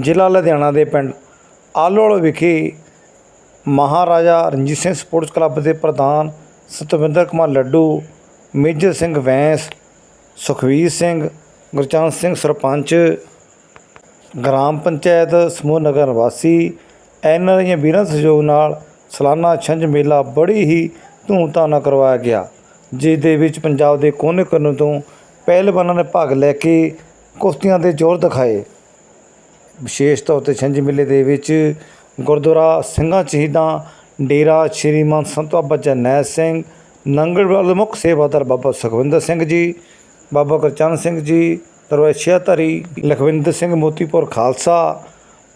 ਜ਼ਿਲ੍ਹਾ ਲੁਧਿਆਣਾ ਦੇ ਪਿੰਡ ਆਲੋਲ ਵਿਖੇ ਮਹਾਰਾਜਾ ਰਣਜੀਤ ਸਿੰਘ ਸਪੋਰਟਸ ਕਲੱਬ ਦੇ ਪ੍ਰਧਾਨ ਸਤਵਿੰਦਰ ਕੁਮਾਰ ਲੱਡੂ, ਮੇਜਰ ਸਿੰਘ ਵੈਂਸ, ਸੁਖਵੀਰ ਸਿੰਘ, ਗੁਰਚਰਨ ਸਿੰਘ ਸਰਪੰਚ, ਗ੍ਰਾਮ ਪੰਚਾਇਤ, ਸਮੂਹ ਨਗਰ ਵਾਸੀ ਐਨ ਦੀਆਂ ਵੀਰਾਂ ਸਹਿਯੋਗ ਨਾਲ ਸਾਲਾਨਾ ਛੰਝ ਮੇਲਾ ਬੜੀ ਹੀ ਧੂਮਧਾਮ ਨਾਲ ਕਰਵਾਇਆ ਗਿਆ ਜਿਸ ਦੇ ਵਿੱਚ ਪੰਜਾਬ ਦੇ ਕੋਨੇ-ਕੋਨੇ ਤੋਂ ਪਹਿਲਵਾਨਾਂ ਨੇ ਭਾਗ ਲੈ ਕੇ ਕੁਸ਼ਤੀਆਂ ਦੇ ਜ਼ੋਰ ਦਿਖਾਏ। ਵਿਸ਼ੇਸ਼ ਤੌਰ ਤੇ ਛਿੰਝ ਮੇਲੇ ਦੇ ਵਿੱਚ ਗੁਰਦੁਆਰਾ ਸਿੰਘਾਂ ਸ਼ਹੀਦਾਂ, ਡੇਰਾ ਸ਼੍ਰੀਮਾਨ ਸੰਤ ਬਾਬਾ ਜਰਨੈਲ ਸਿੰਘ ਨੰਗਲਵਾਲ ਮੁੱਖ ਸੇਵਾਦਾਰ ਬਾਬਾ ਸੁਖਵਿੰਦਰ ਸਿੰਘ ਜੀ, ਬਾਬਾ ਗੁਰਚਰਨ ਸਿੰਘ ਜੀ ਦਰਵੇਸ਼ਿਆ ਧਰੀ ਲਖਵਿੰਦਰ ਸਿੰਘ ਮੋਤੀਪੁਰ ਖਾਲਸਾ,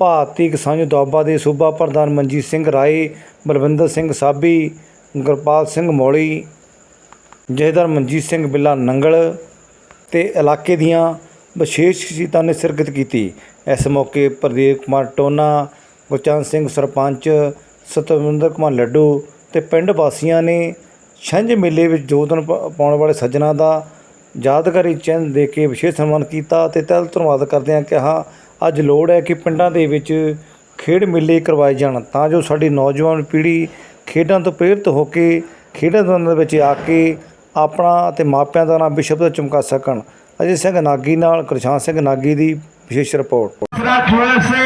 ਭਾਰਤੀ ਕਿਸਾਨ ਦੁਆਬਾ ਦੇ ਸੂਬਾ ਪ੍ਰਧਾਨ ਮਨਜੀਤ ਸਿੰਘ ਰਾਏ, ਬਲਵਿੰਦਰ ਸਿੰਘ ਸਾਬੀ, ਗੁਰਪਾਲ ਸਿੰਘ ਮੌਲੀ ਜਹੇਦਾਰ ਮਨਜੀਤ ਸਿੰਘ ਬਿੱਲਾ ਨੰਗਲ ਤੇ ਇਲਾਕੇ ਦੀਆਂ ਵਿਸ਼ੇਸ਼ ਸ਼ਖਸੀਅਤਾਂ ਨੇ ਸ਼ਿਰਕਤ ਕੀਤੀ। ਇਸ ਮੌਕੇ ਪ੍ਰਦੀਪ ਕੁਮਾਰ ਟੋਨਾ, ਗੁਰਚਰਨ ਸਿੰਘ ਸਰਪੰਚ, ਸਤਵਿੰਦਰ ਕੁਮਾਰ ਲੱਡੂ ਤੇ ਪਿੰਡ ਵਾਸੀਆਂ ਨੇ ਛੰਝ ਮੇਲੇ ਵਿੱਚ ਯੋਗਦਾਨ ਪਾ- ਪਾਉਣ ਵਾਲੇ ਸੱਜਣਾ ਦਾ ਯਾਦਗਾਰੀ ਚਿੰਨ੍ਹ ਦੇ ਕੇ ਵਿਸ਼ੇਸ਼ ਸਨਮਾਨ ਕੀਤਾ ਤੇ ਤਹਿ ਧੰਨਵਾਦ ਕਰਦਿਆਂ ਕਿਹਾ, ਅੱਜ ਲੋੜ ਹੈ ਕਿ ਪਿੰਡਾਂ ਦੇ ਵਿੱਚ ਖੇਡ ਮੇਲੇ ਕਰਵਾਏ ਜਾਣ, ਤਾਂ ਜੋ ਸਾਡੀ ਨੌਜਵਾਨ ਪੀੜ੍ਹੀ ਖੇਡਾਂ ਤੋਂ ਪ੍ਰੇਰਿਤ ਹੋ ਕੇ ਖੇਡਾਂ ਦੇ ਵਿੱਚ ਆ ਕੇ ਆਪਣਾ ਅਤੇ ਮਾਪਿਆਂ ਦਾ ਨਾਮ ਵਿਸ਼ਵ ਦਾ ਚਮਕਾ ਸਕਣ। ਅਜੇ ਸਿੰਘ ਨਾਗੀ ਨਾਲ ਗੁਰਸ਼ਾਨ ਸਿੰਘ ਨਾਗੀ ਦੀ ਵਿਸ਼ੇਸ਼ ਰਿਪੋਰਟ। ਦੂਸਰਾ ਖੇਲ ਸੇ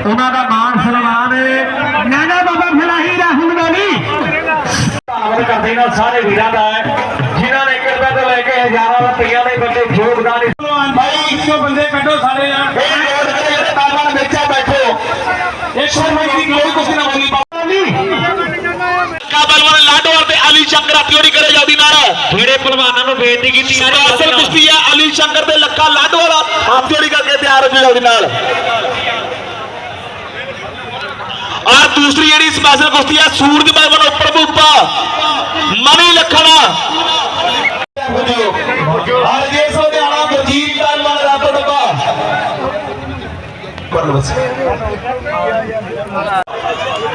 ਉਹਨਾਂ ਦਾ ਮਾਨ ਸਨਮਾਨ ਨਾਨਾ ਬਾਬਾ ਫਲਾਹੀ ਰਾਹੁਲ ਗਾਂਧੀ ਧੰਨਵਾਦ ਕਰਦੇ ਨਾਲ ਸਾਰੇ ਵੀਰਾਂ ਦਾ ਹੈ, ਜਿਨ੍ਹਾਂ ਨੇ ਇੱਕ ਰੁਪਏ ਤੋਂ ਲੈ ਕੇ ਹਜ਼ਾਰਾਂ ਰੁਪਈਆ ਦੇ ਬੰਦੇ ਯੋਗਦਾਨ ਭਾਈ ਇੱਕੋ ਬੰਦੇ ਕੱਢੋ ਸਾਰੇ ਜਾਣ। ਇਹ ਰੋਡ ਤੇ ਵਿੱਚਾ ਬੈਠੋ। ਇੱਕ ਦੀ ਕੋਈ ਕੁਛ ਨਾ ਬੋਲੀ ਲਾਡੋਰ ਤੇ ਅਲੀ ਸ਼ੰਕਰ ਤਿਉੜੀ ਕਰੇ ਜਾਂਦੀ ਨਾਲ। ਜਿਹੜੇ ਪਹਿਲਵਾਨਾਂ ਨੂੰ ਬੇਨਤੀ ਕੀਤੀ ਜਾ ਰਹੀ ਅਸਲ ਕੁਸ਼ਤੀ ਆ ਅਲੀ ਸ਼ੰਕਰ ਤੇ ਲੱਕਾ ਲਾਡੋਰ ਹੱਥ ਜੋੜੀ ਕਰਕੇ ਤਿਆਰ ਹੋ ਜਾਂਦੀ ਨਾਲ। ਔਰ ਦੂਸਰੀ ਜਿਹੜੀ ਸਪੈਸ਼ਲ ਕੁਸ਼ਤੀ ਆ ਸੂਰਜ ਪਹਿਲਵਾਨ ਉੱਪਰ ਭੂਪਾ ਮਨੀ ਲਖਣਾ। ਔਰ ਜੇ ਸੋਧਿਆਣਾ ਗੁਰਜੀਤ ਪਹਿਲਵਾਨ ਰਾਤੋਂ ਡੱਬਾ।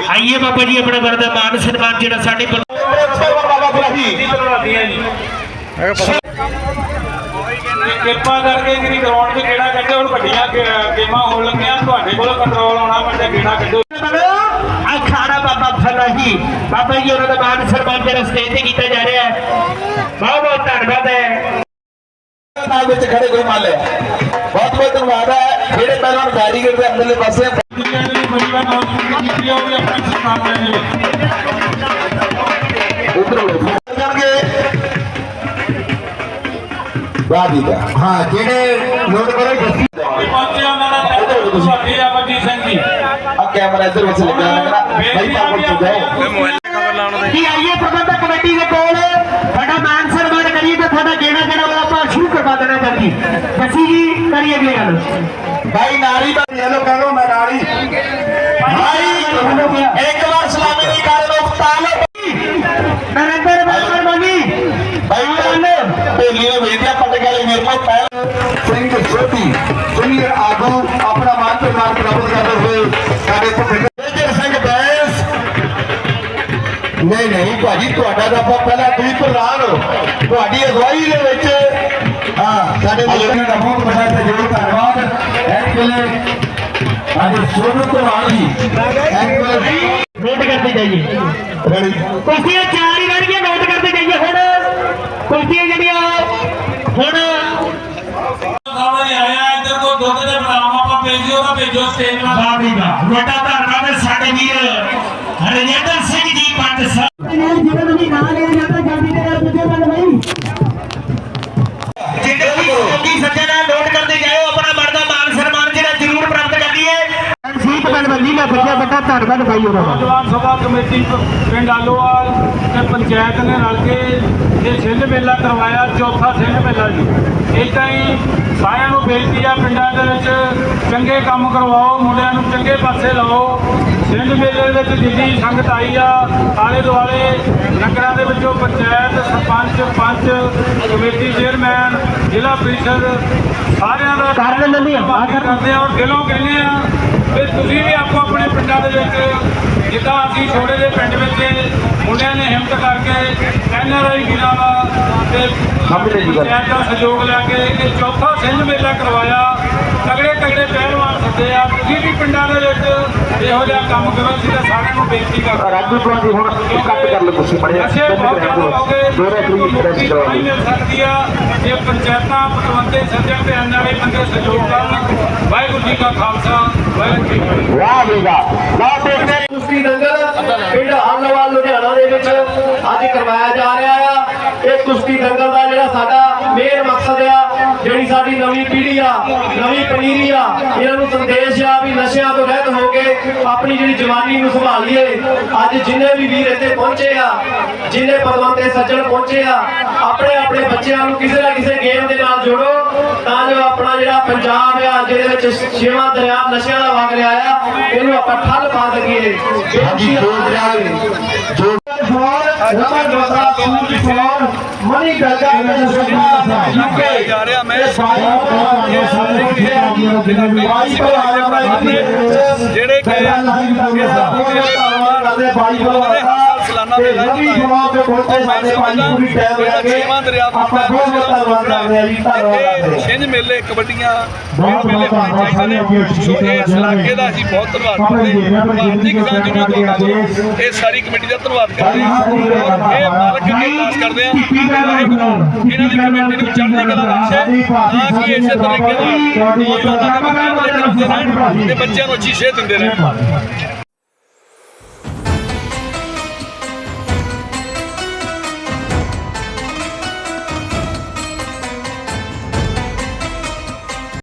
ਆਈਏ ਬਾਬਾ ਜੀ ਆਪਣਾ ਵਰਦਾ ਮਾਨ ਸਨਮਾਨ ਜਿਹੜਾ ਸਾਡੇ ਵੱਲੋਂ ਬਾਬਾ ਫਲਾਹੀ ਕਿਰਪਾ ਕਰਕੇ ਜਿਹੜੀ ਗਰਾਊਂਡ 'ਚ ਕਿਹੜਾ ਕੱਢੇ ਹੁਣ ਵੱਡੀਆਂ ਗੇਮਾਂ ਹੋਣ ਲੱਗੀਆਂ ਤੁਹਾਡੇ ਕੋਲ ਕੰਟਰੋਲ ਆਉਣਾ ਪੈਂਦਾ ਕਿਹੜਾ ਕੱਢੋ। ਅਖਾੜਾ ਬਾਬਾ ਫਲਾਹੀ ਬਾਬਾ ਜੀ ਉਹਨਾਂ ਦਾ ਮਾਨ ਸਨਮਾਨ ਜਿਹੜਾ ਸਟੇਜ ਤੇ ਕੀਤਾ ਜਾ ਰਿਹਾ ਹੈ। ਬਹੁਤ ਬਹੁਤ ਧੰਨਵਾਦ ਹੈ। ਨਾਲ ਵਿੱਚ ਖੜੇ ਕੋਈ ਮੰਨ ਲਿਆ ਬਹੁਤ ਬਹੁਤ ਧੰਨਵਾਦ ਹੈ। ਜਿਹੜੇ ਪਹਿਲਾਂ ਬੈਰੀਗੇਡ ਦੇ ਅੰਦਰਲੇ ਪਾਸੇ ਦੁਨੀਆ ਦੇ ਬੜੀ ਵਾਰ ਕੀਤੀ ਵੀ ਆਪਣੀ ਸਰਕਾਰ ਨੇ ਉਧਰ ਵਾਹ ਜੀ ਵਾਹ। ਹਾਂ ਜਿਹੜੇ ਨੋਟ ਕਰੋ ਜੱਸੀ ਪਹੁੰਚੇ ਉਹਨਾਂ ਦਾ ਪਹਿਲੇ ਤੁਹਾਡੀ ਆ ਮਨਜੀਤ ਸਿੰਘ ਜੀ ਆ ਕੈਮਰਾ ਇੱਧਰ ਵਿੱਚ ਲੱਗਿਆ ਹੋਇਆ ਹੈ ਭਾਈ ਪਾਪੜ ਤੋਂ ਜਾਓ ਜੀ ਆਈਏ ਪ੍ਰਬੰਧਕ ਕਮੇਟੀ ਦੇ ਕੋਲ? ਸਾਡਾ ਮਾਨ ਸਨਮਾਨ ਕਰੀਏ ਤੇ ਤੁਹਾਡਾ ਜਿਹੜਾ ਜਿਹੜਾ ਉਹ ਆਪਾਂ ਸ਼ੁਰੂ ਕਰਵਾ ਦੇਣਾ ਚਾਹੀਦੀ। ਜੱਸੀ ਜੀ ਕਰੀਏ ਅਗਲੀ ਗੱਲ। ਭਾਈ ਨਾਰੀ ਦਾ ਯੈਲੋ ਕਰੋ ਮੈਂ ਨਾਰੀ। ਭਾਈ ਇੱਕ ਵਾਰ ਸਲਾਮੀ ਨਹੀਂ ਕਰ ਲੋ ਤਾਲੋ ਨਰਿੰਦਰ ਬਾਬਰ ਬੋਲੀ ਭਾਈ ਭੇਲੀ ਨੇ ਵੇਦਿਆ ਪਟ ਗਏ ਮੇਰੇ ਕੋਲ ਪਹਿਲ ਸਿੰਘ ਸੋਧੀ ਸੀਨੀਅਰ ਆਗੂ ਆਪਣਾ ਮਾਨ ਤੇ ਮਾਨ ਪ੍ਰਾਪਤ ਕਰਦੇ ਹੋਏ ਸਾਡੇ ਭੁਪਿੰਦਰ ਮੇਜਰ ਸਿੰਘ ਬੈਂਸ ਨਹੀਂ ਨਹੀਂ ਭਾਜੀ ਤੁਹਾਡਾ ਤਾਂ ਆਪਾਂ ਪਹਿਲਾਂ ਤੁਸੀਂ ਪ੍ਰਧਾਨ ਹੋ ਤੁਹਾਡੀ ਅਗਵਾਈ ਦੇ ਵਿੱਚ ਹਾਂ ਸਾਡੇ ਲੋਕਾਂ ਦਾ ਬਹੁਤ ਵੱਡਾ ਸਹਿਯੋਗ ਧੰਨਵਾਦ ਇਸ ਵੇਲੇ ਅੱਜ ਸੋਨੂ ਕੁਮਾਰ ਜੀ ਇਸ ਵੇਲੇ ਨੋਟ ਕਰਦੇ ਜਾਈਏ ਰੈਡੀ ਕੁਸ਼ਤੀਆਂ ਚਾਰ ਹੀ ਰਹਿਣਗੀਆਂ ਨੋਟ সেনা বাবিবা রোটাতে ਦਾ ਬੱਚਾ ਵੱਡਾ ਧੰਨਵਾਦ ਭਾਈ ਉਹਨਾਂ ਦਾ। ਨੌਜਵਾਨ ਸਭਾ ਕਮੇਟੀ ਪਿੰਡ ਆਲੋਵਾਲ ਤੇ ਪੰਚਾਇਤ ਨੇ ਰਲ ਕੇ ਇਹ ਸਿੰਘ ਮੇਲਾ ਕਰਵਾਇਆ ਚੌਥਾ ਸਿੰਘ ਮੇਲਾ ਜੀ। ਇਦਾਂ ਹੀ ਸਾਰਿਆਂ ਨੂੰ ਬੇਨਤੀ ਆ ਪਿੰਡਾਂ ਦੇ ਵਿੱਚ ਚੰਗੇ ਕੰਮ ਕਰਵਾਓ ਮੁੰਡਿਆਂ ਨੂੰ ਚੰਗੇ ਪਾਸੇ ਲਾਓ। ਸਿੰਘ ਮੇਲੇ ਵਿੱਚ ਜਿੰਨੀ ਸੰਗਤ ਆਈ ਆ ਆਲੇ ਦੁਆਲੇ ਨਗਰਾਂ ਦੇ ਵਿੱਚੋਂ ਪੰਚਾਇਤ ਸਰਪੰਚ ਪੰਚ ਕਮੇਟੀ ਚੇਅਰਮੈਨ ਜ਼ਿਲ੍ਹਾ ਪ੍ਰੀਸ਼ਦ ਸਾਰਿਆਂ ਦਾ ਨਹੀਂ ਆ। ਕਰਦੇ ਆ ਔਰ ਦਿਲੋਂ ਕਹਿੰਦੇ ਆ ਕਿ ਤੁਸੀਂ ਵੀ ਆਪੋ ਆਪਣੇ ਪਿੰਡਾਂ ਦੇ ਵਿੱਚ ਜਿੱਦਾਂ ਅਸੀਂ ਛੋੜੇ ਦੇ ਪਿੰਡ ਵਿੱਚ ਮੁੰਡਿਆਂ ਨੇ ਹਿੰਮਤ ਕਰਕੇ ਐਨਆਰਆਈ ਵੀਰਾਂ ਦਾ ਤੇ ਸਮਝ ਲਈ ਜੀ ਗੱਲ। ਦਾ ਸਹਿਯੋਗ ਲੈ ਕੇ ਇਹ ਚੌਥਾ ਸਿੰਘ ਮੇਲਾ ਕਰਵਾਇਆ। ਤਗੜੇ ਤਗੜੇ ਪਹਿਲਵਾਨ ਸੱਦੇ ਆ। ਤੁਸੀਂ ਵੀ ਪਿੰਡਾਂ ਦੇ ਵਿੱਚ ਇਹੋ ਜਿਹਾ ਕੰਮ ਕਰੋ ਅਸੀਂ ਤਾਂ ਸਾਰਿਆਂ ਨੂੰ ਬੇਨਤੀ ਕਰਦੇ ਰਾਜੂ ਤੋਂ ਜੀ ਹੁਣ ਕੱਟ ਕਰ ਲਓ ਤੁਸੀਂ ਬੜੇ ਅੱਛੇ ਬਹੁਤ ਜ਼ਿਆਦਾ ਹੋ ਗਏ ਮੁਕਤੀ ਤਾਂ ਹੀ ਮਿਲ ਸਕਦੀ ਆ। ਜੇ ਪੰਚਾਇਤਾਂ ਪਤਵੰਤੇ ਸੱਜਣ ਤੇ ਆਉਣ ਵਾਲੇ ਬੰਦੇ ਸਹਿਯੋਗ ਕਰਨ ਵਾਹਿਗੁਰੂ ਜੀ ਕਾ ਖਾਲਸਾ। ਵਾਹਿਗੁਰੂ ਜੀ ਕੀ ਵਾਹ ਦੇਖਦੇ। ਕੁਸ਼ਤੀ ਦੰਗਲ ਪਿੰਡ ਹਾਲਵਾਲ ਲੁਧਿਆਣਾ ਦੇ ਵਿੱਚ ਅੱਜ ਕਰਵਾਇਆ ਜਾ ਰਿਹਾ ਆ। ਇਹ ਕੁਸ਼ਤੀ ਦੰਗਲ ਦਾ ਜਿਹੜਾ ਸਾਡਾ ਮੇਨ ਮਕਸਦ ਆ, ਜਿਹੜੀ ਸਾਡੀ ਨਵੀਂ ਪੀੜ੍ਹੀ ਆ, ਨਵੀਂ ਪਨੀਰੀ ਆ, ਇਹਨਾਂ ਨੂੰ ਸੰਦੇਸ਼ ਆ ਵੀ ਨਸ਼ਿਆਂ ਤੋਂ ਰਹਿਤ ਹੋ ਕੇ ਆਪਣੀ ਜਿਹੜੀ ਜਵਾਨੀ ਨੂੰ ਸੰਭਾਲੀਏ ਅੱਜ ਜਿੰਨੇ ਵੀ ਵੀਰ ਇੱਥੇ ਪਹੁੰਚੇ ਆ, ਜਿੰਨੇ ਪਦਵੰਤੇ ਸੱਜਣ ਪਹੁੰਚੇ ਆ, ਆਪਣੇ ਆਪਣੇ ਬੱਚਿਆਂ ਨੂੰ ਕਿਸੇ ਨਾ ਕਿਸੇ ਗੇਮ ਦੇ ਨਾਲ ਜੋੜੋ, ਤਾਂ ਜੋ ਆਪਣਾ ਜਿਹੜਾ ਪੰਜਾਬ ਆ, ਜਿਹਦੇ ਵਿੱਚ ਛੇਵਾਂ ਦਰਿਆ ਨਸ਼ਿਆਂ ਦਾ ਵਗ ਰਿਹਾ ਆ, ਇਹਨੂੰ ਆਪਾਂ ਠੱਲ ਪਾ ਸਕੀਏ। ਜੋ ਫੋਨ ਰਮਨ ਰੋਜ਼ਾ ਸੂਰਜ ਫੋਨ ਮਨੀ ਗਰਗਾ ਤੇ ਸੁਖਾ ਯੂਕੇ ਜਾ ਰਿਹਾ ਮੈਂ। ਭਰਾ ਦਾ ਜਿਹੜੇ ਕਿ ਕਰਦੇ ਬਾਈ ਭਰਾ ਸਾਲਾਨਾ ਤੇ ਰਵੀ ਜਵਾਬ ਦੇ ਪਹੁੰਚੇ ਸਾਡੇ ਭਾਈ ਪੂਰੀ ਟਾਈਮ ਲੈ ਕੇ ਛੇਵਾਂ ਦਰਿਆ ਤੋਂ ਆਪਾਂ ਬਹੁਤ ਬਹੁਤ ਧੰਨਵਾਦ ਕਰਦੇ ਹਾਂ ਜੀ ਧੰਨਵਾਦ ਛਿੰਝ ਮੇਲੇ ਕਬੱਡੀਆਂ ਬਹੁਤ ਮੇਲੇ ਹੋਣੇ ਚਾਹੀਦੇ ਨੇ ਸੋ ਇਸ ਇਲਾਕੇ ਦਾ ਅਸੀਂ ਬਹੁਤ ਧੰਨਵਾਦ ਕਰਦੇ ਹਾਂ। ਭਾਰਤੀ ਕਿਸਾਨ ਯੂਨੀਅਨ ਤੋਂ ਇਹ ਸਾਰੀ ਕਮੇਟੀ ਦਾ ਧੰਨਵਾਦ ਕਰਦੇ ਹਾਂ। ਇਹ ਮਾਲਕ ਅੱਗੇ ਅਰਦਾਸ ਕਰਦੇ ਹਾਂ। ਇਹਨਾਂ ਦੀ ਕਮੇਟੀ ਨੂੰ ਚੜ੍ਹਦੀ ਕਲਾ ਬਖਸ਼ੇ ਤਾਂ ਕਿ ਇਸੇ ਤਰੀਕੇ ਨਾਲ ਨੌਜਵਾਨਾਂ ਦੇ ਤੇ ਬੱਚਿਆਂ ਨੂੰ ਅੱਛੀ ਸੇਧ ਦਿੰਦੇ ਰਹਿਣ।